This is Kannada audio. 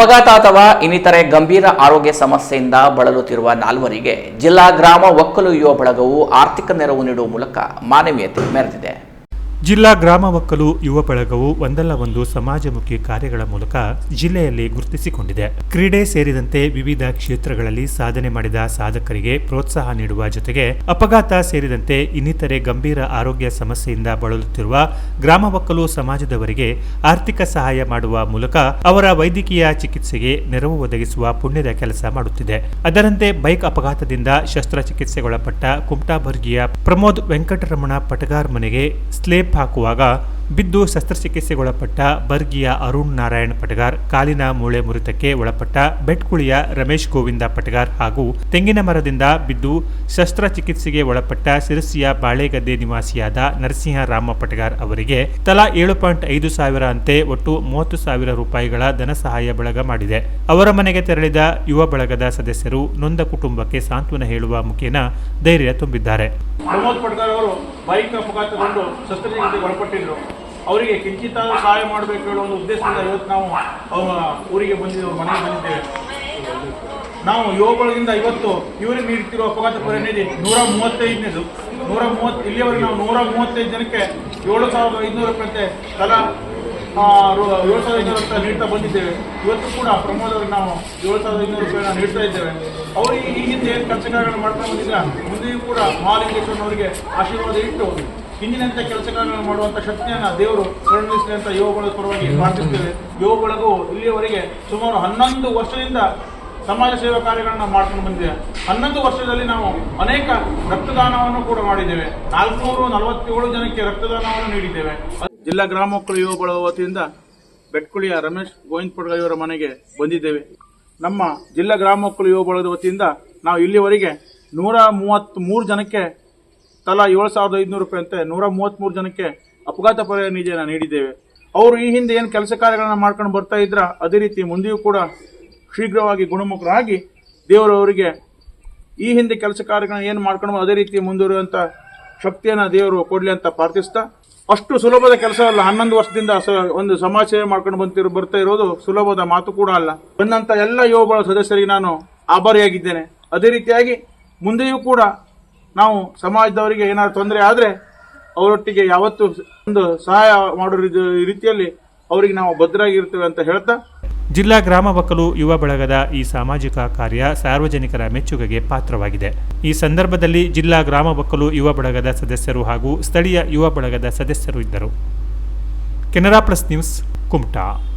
ಅಪಘಾತ ಅಥವಾ ಇನ್ನಿತರೆ ಗಂಭೀರ ಆರೋಗ್ಯ ಸಮಸ್ಯೆಯಿಂದ ಬಳಲುತ್ತಿರುವ ನಾಲ್ವರಿಗೆ ಜಿಲ್ಲಾ ಗ್ರಾಮ ಒಕ್ಕಲು ಯುವ ಬಳಗವು ಆರ್ಥಿಕ ನೆರವು ನೀಡುವ ಮೂಲಕ ಮಾನವೀಯತೆ ಮೆರೆದಿದೆ. ಜಿಲ್ಲಾ ಗ್ರಾಮ ಒಕ್ಕಲು ಯುವ ಬಳಗವು ಒಂದಲ್ಲ ಒಂದು ಸಮಾಜಮುಖಿ ಕಾರ್ಯಗಳ ಮೂಲಕ ಜಿಲ್ಲೆಯಲ್ಲಿ ಗುರುತಿಸಿಕೊಂಡಿದೆ. ಕ್ರೀಡೆ ಸೇರಿದಂತೆ ವಿವಿಧ ಕ್ಷೇತ್ರಗಳಲ್ಲಿ ಸಾಧನೆ ಮಾಡಿದ ಸಾಧಕರಿಗೆ ಪ್ರೋತ್ಸಾಹ ನೀಡುವ ಜೊತೆಗೆ ಅಪಘಾತ ಸೇರಿದಂತೆ ಇನ್ನಿತರೆ ಗಂಭೀರ ಆರೋಗ್ಯ ಸಮಸ್ಯೆಯಿಂದ ಬಳಲುತ್ತಿರುವ ಗ್ರಾಮ ಒಕ್ಕಲು ಸಮಾಜದವರಿಗೆ ಆರ್ಥಿಕ ಸಹಾಯ ಮಾಡುವ ಮೂಲಕ ಅವರ ವೈದ್ಯಕೀಯ ಚಿಕಿತ್ಸೆಗೆ ನೆರವು ಒದಗಿಸುವ ಪುಣ್ಯದ ಕೆಲಸ ಮಾಡುತ್ತಿದೆ. ಅದರಂತೆ ಬೈಕ್ ಅಪಘಾತದಿಂದ ಶಸ್ತ್ರಚಿಕಿತ್ಸೆಗೊಳಪಟ್ಟ ಕುಮಟಾಬರ್ಗಿಯ ಪ್ರಮೋದ್ ವೆಂಕಟರಮಣ ಪಟಗಾರ್ ಮನೆಗೆ ಸ್ಲೇಪ್ 파쿠아가 ಬಿದ್ದು ಶಸ್ತ್ರಚಿಕಿತ್ಸೆಗೊಳಪಟ್ಟ ಬರ್ಗಿಯ ಅರುಣ್ ನಾರಾಯಣ್ ಪಟಗಾರ್, ಕಾಲಿನ ಮೂಳೆ ಮುರಿತಕ್ಕೆ ಒಳಪಟ್ಟ ಬೆಟ್ಕುಳಿಯ ರಮೇಶ್ ಗೋವಿಂದ ಪಟಗಾರ್ ಹಾಗೂ ತೆಂಗಿನ ಮರದಿಂದ ಬಿದ್ದು ಶಸ್ತ್ರಚಿಕಿತ್ಸೆಗೆ ಒಳಪಟ್ಟ ಶಿರಸಿಯ ಬಾಳೆಗದ್ದೆ ನಿವಾಸಿಯಾದ ನರಸಿಂಹ ರಾಮ ಪಟಗಾರ್ ಅವರಿಗೆ ತಲಾ ಏಳು ಪಾಯಿಂಟ್ ಐದು ಸಾವಿರ ಅಂತೆ ಒಟ್ಟು ಮೂವತ್ತು ಸಾವಿರ ರೂಪಾಯಿಗಳ ಧನ ಸಹಾಯ ಬಳಗ ಮಾಡಿದೆ. ಅವರ ಮನೆಗೆ ತೆರಳಿದ ಯುವ ಬಳಗದ ಸದಸ್ಯರು ನೊಂದ ಕುಟುಂಬಕ್ಕೆ ಸಾಂತ್ವನ ಹೇಳುವ ಮುಖೇನ ಧೈರ್ಯ ತುಂಬಿದ್ದಾರೆ. ಪ್ರಮೋದ್ ಪಟ್ಕರ್ ಅವರು ಬೈಕ್ ಅಪಘಾತಗೊಂಡು ಶಸ್ತ್ರಚಿಕಿತ್ಸೆಗೆ ಒಳಪಟ್ಟಿದ್ರು. ಅವರಿಗೆ ಕಿಂಚಿತ ಸಹಾಯ ಮಾಡಬೇಕು ಹೇಳೋ ಒಂದು ಉದ್ದೇಶದಿಂದ ಇವತ್ತು ನಾವು ಅವರ ಊರಿಗೆ ಬಂದಿದ್ದೇವೆ ಮನೆಗೆ ಬಂದಿದ್ದೇವೆ. ನಾವು ಯೋಗಗಳಿಂದ ಇವತ್ತು ಇವರಿಗೆ ನೀಡುತ್ತಿರುವ ಅಪಘಾತ ಪರಿಣಿತಿ ನೂರ ಮೂವತ್ತೈದನೇದು. ನೂರ ಮೂವತ್ತು ಇಲ್ಲಿಯವರೆಗೆ ನಾವು ನೂರ ಮೂವತ್ತೈದು ಜನಕ್ಕೆ ಏಳು ಸಾವಿರದ ಐದುನೂರು ರೂಪಾಯಿ ತಲಾ ಏಳು ಸಾವಿರದ ಐನೂರು ರೂಪಾಯಿ ನೀಡ್ತಾ ಬಂದಿದ್ದೇವೆ. ಇವತ್ತು ಕೂಡ ಪ್ರಮೋದ್ ಅವರಿಗೆ ನಾವು ಏಳು ಸಾವಿರದ ಐನೂರು ರೂಪಾಯಿನ ನೀಡ್ತಾ ಇದ್ದೇವೆ. ಅವರಿಗೆ ಈ ಹಿಂದೆ ಏನು ಖರ್ಚು ಕಾರ್ಯಗಳನ್ನು ಮಾಡ್ತಾ ಬಂದಿಲ್ಲ ಮುಂದೆಯೂ ಕೂಡ ಮಹಾಲಿಂಗೇಶ್ವರನವರಿಗೆ ಆಶೀರ್ವಾದ ಇಟ್ಟು ಹಿಂದಿನಂತೆ ಕೆಲಸಗಳನ್ನು ಮಾಡುವಂಥ ಶಕ್ತಿಯನ್ನು ದೇವರು ಕರುಣಿಸಲಿ ಅಂತ ಯುವಗಳ ಪರವಾಗಿ ಪ್ರಾರ್ಥಿಸ್ತೇವೆ ಯುವಗಳಿಗೂ ಇಲ್ಲಿಯವರೆಗೆ ಸುಮಾರು ಹನ್ನೊಂದು ವರ್ಷದಿಂದ ಸಮಾಜ ಸೇವಾ ಕಾರ್ಯಗಳನ್ನು ಮಾಡ್ಕೊಂಡು ಬಂದಿದೆ. ಹನ್ನೊಂದು ವರ್ಷದಲ್ಲಿ ನಾವು ಅನೇಕ ರಕ್ತದಾನವನ್ನು ಕೂಡ ಮಾಡಿದ್ದೇವೆ. ನಾಲ್ಕುನೂರ ನಲವತ್ತೇಳು ಜನಕ್ಕೆ ರಕ್ತದಾನವನ್ನು ನೀಡಿದ್ದೇವೆ. ಜಿಲ್ಲಾ ಗ್ರಾಮ ಯುವ ಯುವಗಳ ವತಿಯಿಂದ ಬೆಟ್ಕುಳಿಯ ರಮೇಶ್ ಗೋವಿಂದ ಇವರ ಮನೆಗೆ ಬಂದಿದ್ದೇವೆ. ನಮ್ಮ ಜಿಲ್ಲಾ ಗ್ರಾಮ ಮಕ್ಕಳು ಯುವ ಬಳಗದ ವತಿಯಿಂದ ನಾವು ಇಲ್ಲಿವರೆಗೆ ನೂರ ಮೂವತ್ತ್ ಮೂರು ಜನಕ್ಕೆ ತಲಾ ಏಳು ಸಾವಿರದ ಐದುನೂರು ರೂಪಾಯಿ ಅಂತ ನೂರ ಮೂವತ್ತ್ಮೂರು ಜನಕ್ಕೆ ಅಪಘಾತ ಪರಿಹಾರ ನಿಧಿಯನ್ನು ನೀಡಿದ್ದೇವೆ. ಅವರು ಈ ಹಿಂದೆ ಏನು ಕೆಲಸ ಕಾರ್ಯಗಳನ್ನು ಮಾಡ್ಕೊಂಡು ಬರ್ತಾ ಇದ್ರ, ಅದೇ ರೀತಿ ಮುಂದೆಯೂ ಕೂಡ ಶೀಘ್ರವಾಗಿ ಗುಣಮುಖರಾಗಿ ದೇವರು ಅವರಿಗೆ ಈ ಹಿಂದೆ ಕೆಲಸ ಕಾರ್ಯಗಳನ್ನ ಏನು ಮಾಡ್ಕೊಂಡು ಅದೇ ರೀತಿ ಮುಂದುವರಿಯುವಂಥ ಶಕ್ತಿಯನ್ನು ದೇವರು ಕೊಡಲಿ ಅಂತ ಪ್ರಾರ್ಥಿಸ್ತಾ, ಅಷ್ಟು ಸುಲಭದ ಕೆಲಸ ಅಲ್ಲ ಹನ್ನೊಂದು ವರ್ಷದಿಂದ ಒಂದು ಸಮಾಜ ಸೇವೆ ಮಾಡ್ಕೊಂಡು ಬಂತಿರೋ, ಬರ್ತಾ ಇರೋದು ಸುಲಭದ ಮಾತು ಕೂಡ ಅಲ್ಲ. ಬಂದಂಥ ಎಲ್ಲ ಯುವಗಳ ಸದಸ್ಯರಿಗೆ ನಾನು ಆಭಾರಿಯಾಗಿದ್ದೇನೆ. ಅದೇ ರೀತಿಯಾಗಿ ಮುಂದೆಯೂ ಕೂಡ ನಾವು ಸಮಾಜದವರಿಗೆ ಏನಾದ್ರು ತೊಂದರೆ ಆದರೆ ಅವರೊಟ್ಟಿಗೆ ಯಾವತ್ತೂ ಒಂದು ಸಹಾಯ ಮಾಡೋ ರೀತಿ- ರೀತಿಯಲ್ಲಿ ಅವರಿಗೆ ನಾವು ಭದ್ರಾಗಿರ್ತೇವೆ ಅಂತ ಹೇಳ್ತಾ. ಜಿಲ್ಲಾ ಗ್ರಾಮ ಒಕ್ಕಲು ಯುವ ಬಳಗದ ಈ ಸಾಮಾಜಿಕ ಕಾರ್ಯ ಸಾರ್ವಜನಿಕರ ಮೆಚ್ಚುಗೆಗೆ ಪಾತ್ರವಾಗಿದೆ. ಈ ಸಂದರ್ಭದಲ್ಲಿ ಜಿಲ್ಲಾ ಗ್ರಾಮ ಒಕ್ಕಲು ಯುವ ಬಳಗದ ಸದಸ್ಯರು ಹಾಗೂ ಸ್ಥಳೀಯ ಯುವ ಬಳಗದ ಸದಸ್ಯರು ಇದ್ದರು. Canara plus news, Kumta.